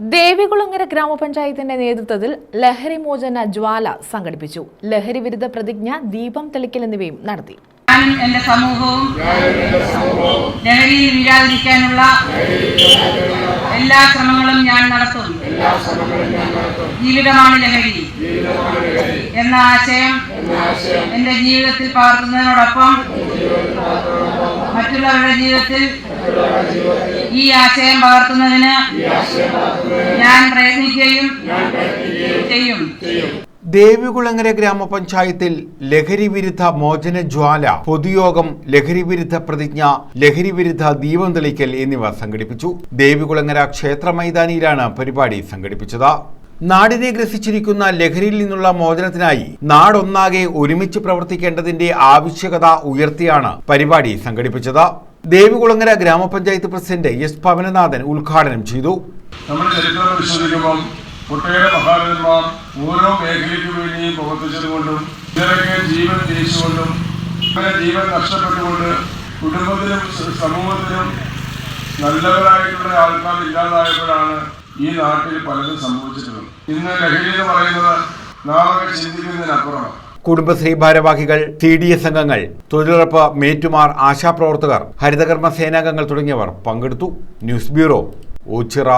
ദേവികുളങ്ങര ഗ്രാമപഞ്ചായത്തിന്റെ നേതൃത്വത്തിൽ ലഹരി മോചന ജ്വാല സംഘടിപ്പിച്ചു. ലഹരി വിരുദ്ധ പ്രതിജ്ഞ ദീപം തെളിക്കൽ എന്നിവയും നടത്തി. ഞാനും എന്റെ സമൂഹവും ലഹരിയിൽ വീഴാതിരിക്കാനുള്ള എല്ലാ ശ്രമങ്ങളും ഞാൻ നടത്തും ജീവിതമാണ് ലഹരി. എന്ന ആശയം എന്റെ ജീവിതത്തിൽ പകർത്തുന്നതിനോടൊപ്പം മറ്റുള്ളവരുടെ ജീവിതത്തിൽ ഈ ആശയം പകർത്തുന്നതിന് ഞാൻ പ്രയത്നിക്കുകയും ചെയ്യും. ദേവികുളങ്ങര ഗ്രാമപഞ്ചായത്തിൽ ലഹരി വിരുദ്ധ മോചന ജ്വാല പൊതുയോഗം ലഹരി വിരുദ്ധ പ്രതിജ്ഞ ലഹരി വിരുദ്ധ ദീപം തെളിക്കൽ എന്നിവ സംഘടിപ്പിച്ചു. ദേവികുളങ്ങര ക്ഷേത്ര മൈതാനിയിലാണ് പരിപാടി സംഘടിപ്പിച്ചത്. നാടിനെ ഗ്രസിച്ചിരിക്കുന്ന ലഹരിയിൽ നിന്നുള്ള മോചനത്തിനായി നാടൊന്നാകെ ഒരുമിച്ച് പ്രവർത്തിക്കേണ്ടതിന്റെ ആവശ്യകത ഉയർത്തിയാണ് പരിപാടി സംഘടിപ്പിച്ചത്. ദേവികുളങ്ങര ഗ്രാമപഞ്ചായത്ത് പ്രസിഡന്റ് എസ് പവനനാഥൻ ഉദ്ഘാടനം ചെയ്തു. നമ്മൾ ചരിത്രം ഓരോ ജീവൻ ജീവൻ കുടുംബത്തിനും സമൂഹത്തിനും നല്ലവരായിട്ടുള്ള ആൾക്കാർ ഇല്ലാതായപ്പോഴാണ് ഈ നാട്ടിൽ പലതും സംഭവിച്ചിട്ടുണ്ട്. ഇന്ന് ലഹരി എന്ന് പറയുന്നത് നാളെ ചിന്തിക്കുന്നതിനപ്പുറമാണ് കുടുംബശ്രീ ഭാരവാഹികൾ സി ഡി എസ് അംഗങ്ങൾ തൊഴിലുറപ്പ് മേറ്റുമാർ ആശാപ്രവർത്തകർ ഹരിതകർമ്മ സേനാംഗങ്ങൾ തുടങ്ങിയവർ പങ്കെടുത്തു. News bureau Ochira.